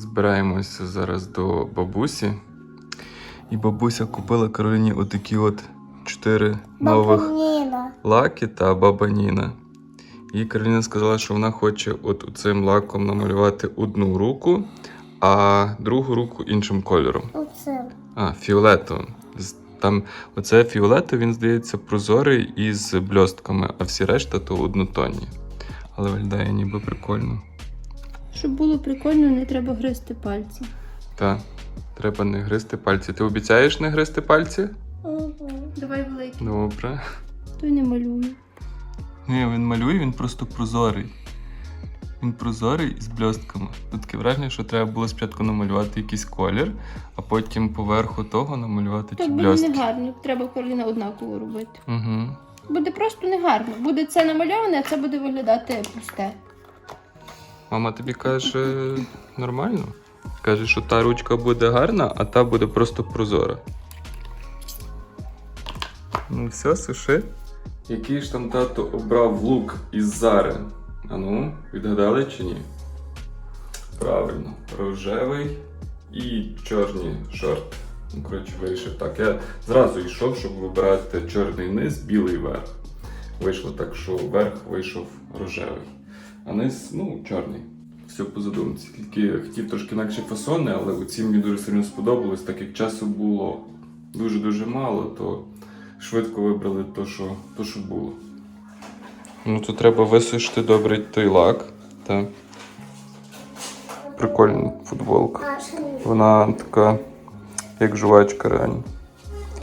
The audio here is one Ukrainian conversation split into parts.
Збираємося зараз до бабусі. І бабуся купила Кароліні отакі от чотири нових Ніна. лаки та баба Ніна. І Кароліна сказала, що вона хоче от цим лаком намалювати одну руку, а другу руку іншим кольором. Оце. А, фіолетовим. Там оце фіолетовий, він здається, прозорий із бльостками, а всі решта то однотонні. Але виглядає ніби прикольно. Щоб було прикольно, не треба гризти пальці. Та, треба не гризти пальці. Ти обіцяєш не гризти пальці? Мгм. Давай великий. Добре. Той не малює. Ні, він малює, він просто прозорий. Він прозорий із бльостками. Тут таке враження, що треба було спочатку намалювати якийсь колір, а потім поверху того намалювати ті Так буде бльостки. негарно. Треба Кароліна однаково робити. Угу. Буде просто негарно. Буде це намальоване, а це буде виглядати пусте. Мама тобі каже нормально. Каже, що та ручка буде гарна, а та буде просто прозора. Ну все, суши. Який ж там тато обрав лук із Зари? А ну, відгадали чи ні? Правильно, рожевий і чорні шорти. Ну, коротше, вирішив так. Я зразу йшов, щоб вибирати чорний низ, білий верх. Вийшло так, що верх вийшов рожевий, а низ, ну, чорний. Все по задумці. Тільки хотів трошки інакші фасони, але оці мені дуже сильно сподобалось, так як часу було дуже-дуже мало, то швидко вибрали то, що, то, що було. Ну, тут треба висушити добре той лак. Так. Прикольна футболка. Вона така, як жувачка реально.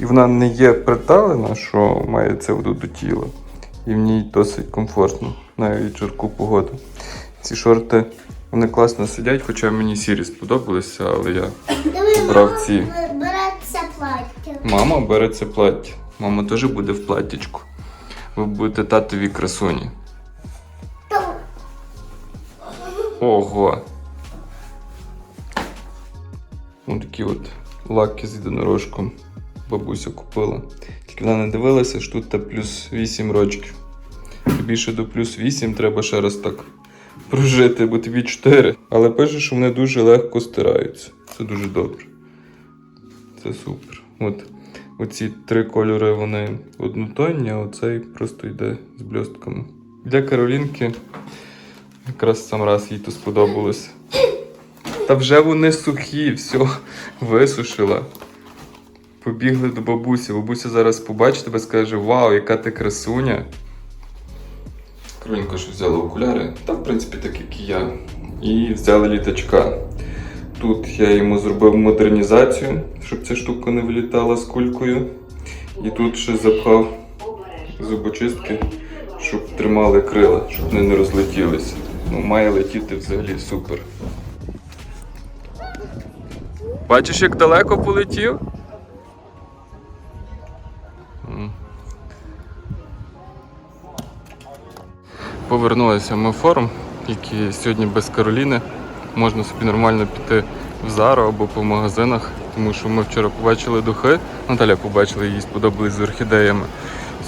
І вона не є приталена, що має це до тіла. І в ній досить комфортно, навіть жарку погоду. Ці шорти вони класно сидять, хоча мені сірі сподобалися, але я. Диви, Брав мама ці. Мама бере це плаття. Мама теж буде в платтячку. Ви будете татові красуні. Ого. Ось такі от лаки з єдинорожком бабуся купила. Тільки вона не дивилася, що тут та плюс 8 рочків. Ще до плюс 8 треба ще раз так прожити, бо тобі 4. Але пише, що вони дуже легко стираються. Це дуже добре. Це супер. От оці три кольори вони однотонні, а оцей просто йде з бльостками. Для Каролінки Якраз сам раз їй то сподобалось. Та вже вони сухі, все, висушила. Побігли до бабусі. Бабуся зараз побачить тебе скаже: Вау, яка ти красуня. Кролінка ж взяла окуляри, та в принципі так як і я. І взяла літачка. Тут я йому зробив модернізацію, щоб ця штука не вилітала з кулькою. І тут ще запхав зубочистки, щоб тримали крила, щоб вони не розлетілися. Ну, має летіти взагалі супер. Бачиш, як далеко полетів? Повернулися ми в форум, який сьогодні без Кароліни. Можна собі нормально піти в Зару або по магазинах, тому що ми вчора побачили духи. Наталя побачила, їй сподобались з орхідеями.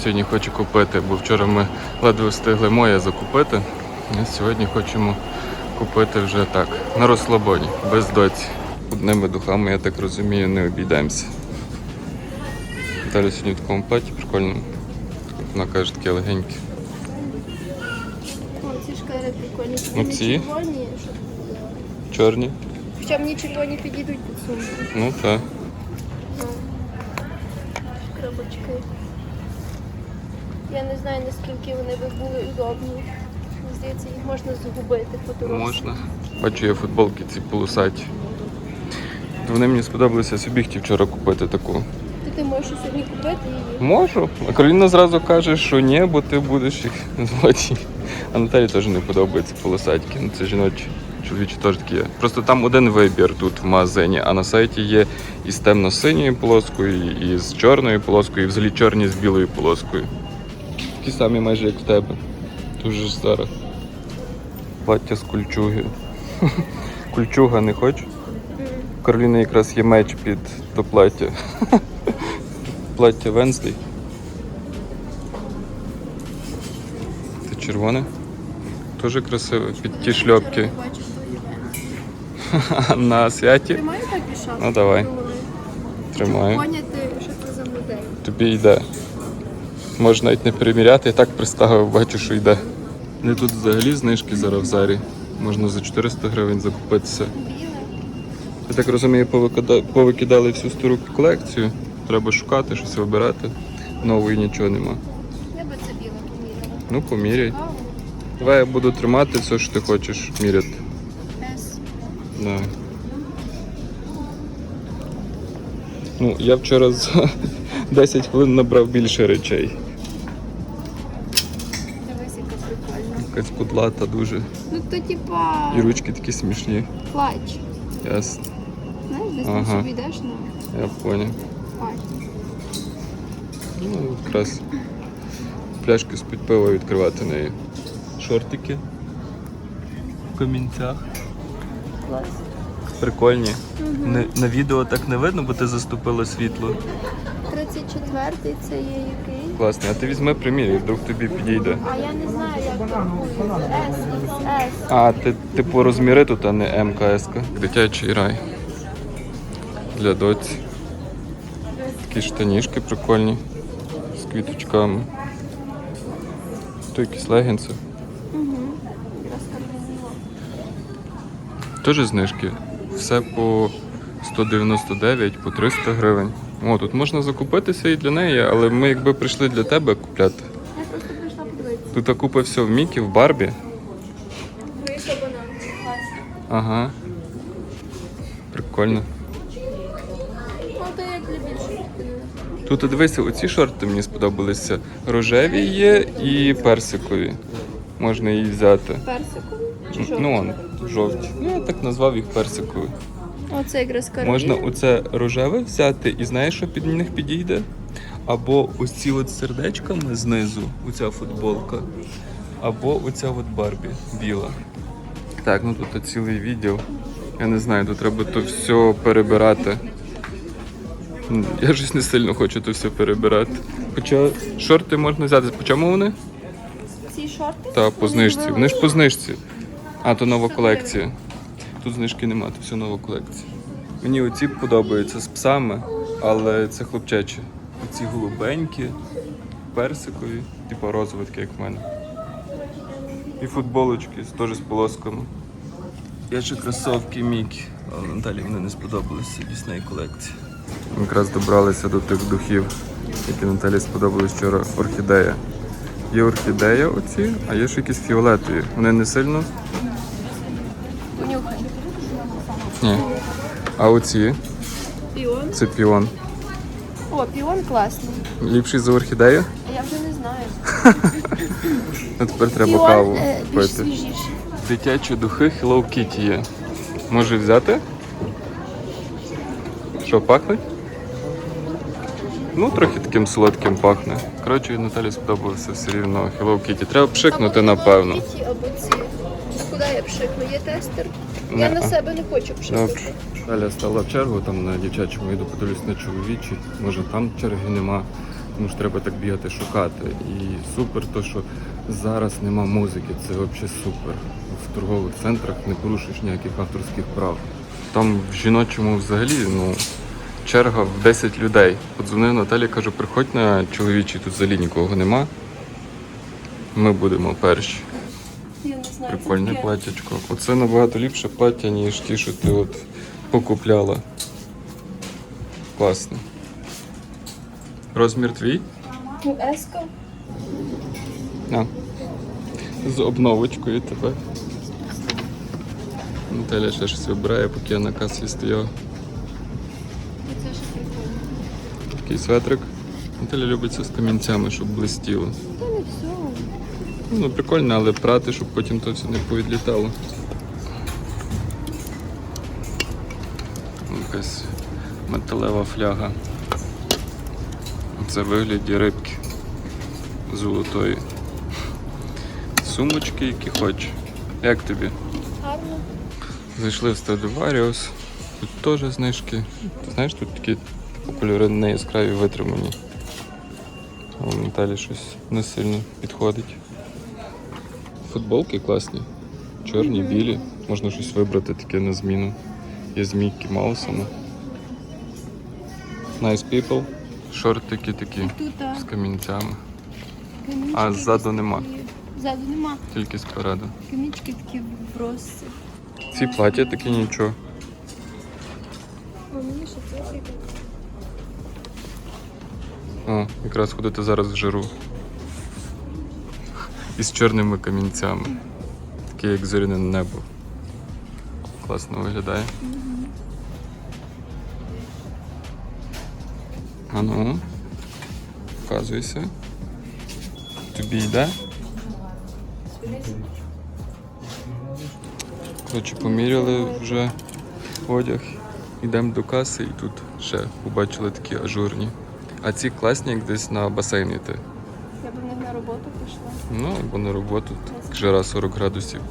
Сьогодні хочу купити, бо вчора ми ледве встигли моє закупити. А сьогодні хочемо купити вже так, на розслабоні, без доці. Одними духами, я так розумію, не обійдемося. Далі сьогодні в такому платі прикольному. Вона каже, таке легеньке. О, ці шкари прикольні. Ну, ці? червоні. Чорні? Хоча мені червоні підійдуть під сумку. Ну так. Ну. Шкрабочки. Я не знаю, наскільки вони би були удобні. Мені Здається, їх можна загубити по дорозі. Можна. Бачу, є футболки ці полосаті. Вони мені сподобалися, собі хотів вчора купити таку. Ти можеш сьогодні купити її. Можу. А Кароліна зразу каже, що ні, бо ти будеш їх злоті. А Наталі теж не подобаються полосатики. Ну це жіночі. Чоловічі теж такі є. Просто там один вибір тут в магазині, а на сайті є і з темно-синьою полоскою, і з чорною полоскою, і взагалі чорні з білою полоскою. Такі самі майже як в тебе. Дуже ж зараз. Плаття з кульчуги. Кульчуга не хочеш? У Кароліни якраз є меч під то плаття. Плаття Венслey. Це червоне. Дуже красиве. Під ті шльопки. На святі. Тримаю так пішов? Ну, давай. Тримаю. Поняти, що це за модель. Тобі йде. Можна навіть не переміряти, я так приставив, бачу, що йде. Не тут взагалі знижки зараз в зарі. Можна за 400 гривень закупитися. Я так розумію, повикидали всю стару колекцію. Треба шукати, щось вибирати. Нової нічого нема. Я би це біле поміряла. Ну, поміряй. Давай я буду тримати все, що ти хочеш міряти. С. Да. Ну, я вчора за 10 хвилин набрав більше речей. Дивись, яка прикольна. Якась кудлата дуже. Ну то типа І ручки такі смішні. плач. Ясно. Знаєш, десь Ага. ти собі йдеш на Я понял. Ну, якраз пляшки з-під пива відкривати нею. Шортики в камінцях. Клас. Прикольні. На, на відео так не видно, бо ти заступила світло. 34-й це є який? Класний, а ти візьми приміряй, вдруг тобі підійде. А я не знаю, як. S, XS. А, ти типу розміри тут, а не МКС. Дитячий рай. Для доці. Такі штанішки прикольні. З квіточками. Тут якісь легінси. Теж знижки. Все по 199, по 300 гривень. О, тут можна закупитися і для неї, але ми якби прийшли для тебе купляти. Я просто прийшла подивитися. Тут купа все в Мікі, в Барбі. Вийшла банан. Ага. Прикольно. То як для дитини. Тут дивися, оці шорти мені сподобалися. Рожеві є і персикові. Можна її взяти. Персикові? Чи жовті? Ну, он, жовті. Ну, я так назвав їх персикові. Оце якраз карбі. Можна оце рожеве взяти, і знаєш, що під них підійде? Або ось ці от сердечками знизу, оця футболка, або оця от Барбі біла. Так, ну тут цілий відділ. Я не знаю, тут треба то все перебирати. Я щось не сильно хочу то все перебирати. Хоча шорти можна взяти. По чому вони? Ці шорти? Та по знижці. Вони ж по знижці. А, то нова колекція. Тут знижки немає, то все нова колекція. Мені оці подобаються з псами, але це хлопчачі. Оці голубенькі, персикові, типу розові, такі, як в мене. І футболочки теж з полосками. Є ще кросовки Мікі, але Наталі вони не сподобалися Дісней колекції. Ми якраз добралися до тих духів, які Наталі сподобались вчора орхідея. Є орхідея оці, а є ще якісь фіолетові. Вони не сильно. Понюхай. Ні. А оці Піон. це піон. О, піон класний. Ліпший за орхідею? Я вже не знаю. А тепер треба піон каву е, більш пити. Дитячі духи Hello Kitty є. Може взяти? Що, пахне? Ну, трохи таким солодким пахне. Коротше, Наталі сподобалося все рівно Hello Kitty. Треба пшикнути, напевно. Або ці. Куди я пшикну? Є тестер? Я на себе не хочу Добре. пшикати. Далі стала в чергу там на дівчачому, йду подивлюсь на чоловічі. Може там черги нема. Тому ж треба так бігати, шукати. І супер, то що зараз нема музики. Це взагалі супер. В торгових центрах не порушуєш ніяких авторських прав. Там в жіночому взагалі, ну. Черга в 10 людей. Подзвонив Наталі, кажу, приходь на чоловічий, тут взагалі нікого нема. Ми будемо перші. Я не знаю. це Прикольне таке. платтячко. Оце набагато ліпше плаття, ніж ті, що ти от покупляла. Класно. Розмір твій? Ну, еска. З обновочкою тебе. Наталя ще щось вибирає, поки я на касі стояв. Це ще прикольно. Такий светрик. Наталя любить це з камінцями, щоб блистіло. Та не все. Ну, прикольно, але прати, щоб потім то все не повідлітало. Якась металева фляга. Це вигляді рибки золотої. Сумочки, які хочеш. Як тобі? Гарно. Зайшли в Stradivarius. Тут теж знижки. Знаєш, тут такі типу, кольори не яскраві витримані. А Наталі щось не сильно підходить. Футболки класні. Чорні, білі. Можна щось вибрати таке на зміну. Є з Мікі Маусами. Nice people. Шортики такі з камінцями. А ззаду нема. Ззаду нема. Тільки спереду. Камінчики такі в розці. Ці плаття такі нічого. О, якраз ходити зараз в жару. Із чорними камінцями. Таке як зоряне небо. Класно виглядає. А ну, показуйся. Тобі йде? Коротше, поміряли вже одяг. Йдемо до каси і тут ще побачили такі ажурні. А ці класні, як десь на басейн йти. Я б в них на роботу пішла. Ну, або на роботу, так, жара 40 градусів.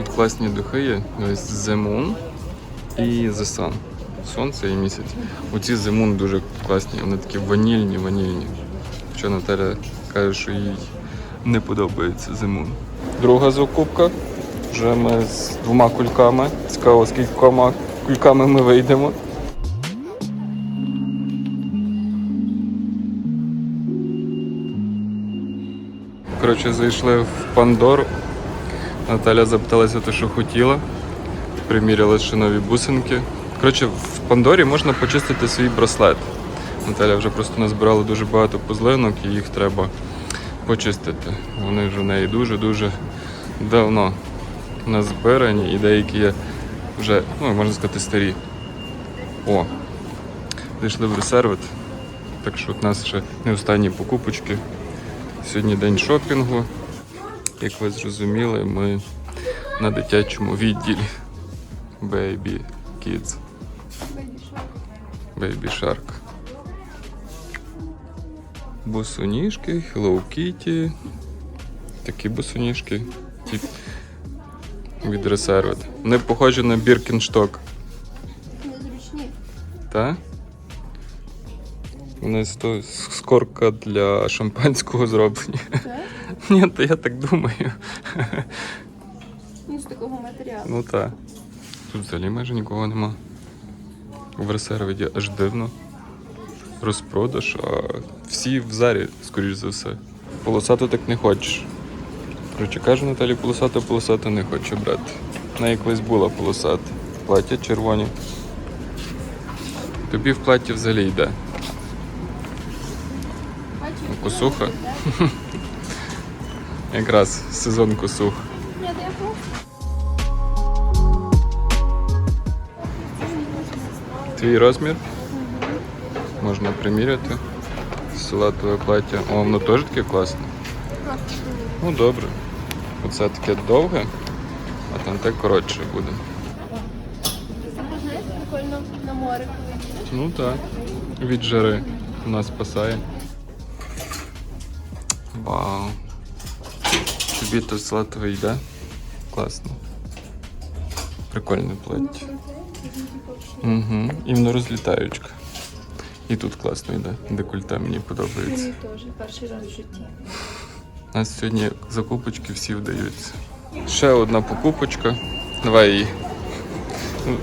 І класні духи є. Ось The Moon і The Sun. Сонце і місяць. Оці The Moon дуже класні, вони такі ванільні, ванільні. Що Наталя каже, що їй не подобається The Moon. Друга закупка. Вже ми з двома кульками. Цікаво, скількома кульками ми вийдемо. Коротше, зайшли в Пандору. Наталя запиталася те, що хотіла. Приміряли ще нові бусинки. Коротше, в Пандорі можна почистити свій браслет. Наталя вже просто назбирала дуже багато пузлинок і їх треба почистити. Вони вже в неї дуже-дуже давно назбирані і деякі є вже, ну, можна сказати, старі. О, зайшли в ресервит. Так що у нас ще не останні покупочки. Сьогодні день шопінгу. Як ви зрозуміли, ми на дитячому відділі Baby Kids Baby Shark. Босоніжки, Hello Kitty. Такі босоніжки. Від Reserved. Вони похожі на Біркіншток. Незручні. Та? Вони з того- з корка для шампанського зроблені. Так? Ні, то я так думаю. Ну, з такого матеріалу. Ну так. Тут взагалі майже нікого нема. В ресервіді аж дивно. Розпродаж, а всі в зарі, скоріш за все. Полосату так не хочеш. Коротше, каже Наталі, полосату, полосату не хоче брати. На якось була полосата. Плаття червоні. Тобі в платі взагалі йде. Бачиш? Косуха. Якраз сезон косух. Твій розмір. Можна приміряти. Салатове плаття. О, воно теж таке класне. Ну добре. Оце таке довге, а там те коротше буде. Прикольно на море. Ну так. Від жари нас спасає. Вау. Тобі то салатове йде? Класно. Прикольне плаття. Угу. І воно розлітаючка. І тут класно йде. Декольте мені подобається. Мені теж перший раз в житті. У нас сьогодні закупочки всі вдаються. Ще одна покупочка. Давай її. Ну,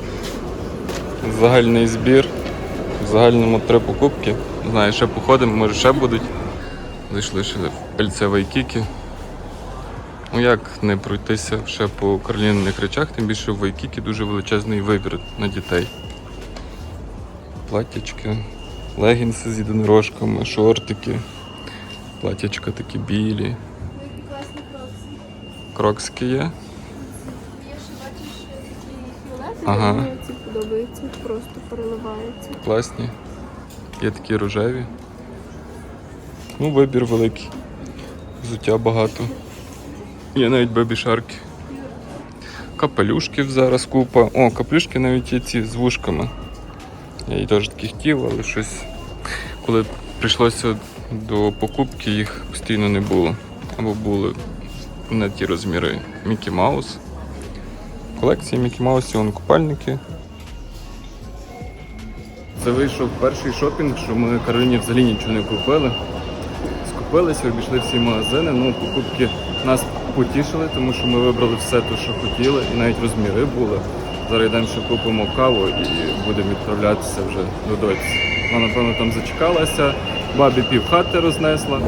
Загальний збір. В загальному три покупки. Не знаю, ще походимо, може ще будуть. Зайшли ще в ЛЦ Вайкікі. Ну як не пройтися ще по Кароліниних речах, тим більше в Вайкікі дуже величезний вибір на дітей. Платтячки, легінси з єдинорожками, шортики, платтячка такі білі. Крокски є. Є ще бачиш такі фіолетові, Ага. мені ці подобаються, просто переливаються. Класні. Є такі рожеві. Ну, вибір великий. Взуття багато. Є навіть бебі-шарки. Капелюшків зараз купа. О, капелюшки навіть є ці з вушками. Я її теж такі хотів, але щось. Коли прийшлося до покупки, їх постійно не було. Або були не ті розміри. Мікі Маус. Колекції Мікі Маусів, вон купальники. Це вийшов перший шопінг, що ми Кароліні взагалі нічого не купили. Скупилися, обійшли всі магазини, ну покупки Нас потішили, тому що ми вибрали все те, що хотіли, і навіть розміри були. Зараз йдемо ще купимо каву і будемо відправлятися вже до доці. Вона, напевно, там зачекалася, бабі пів хати рознесла.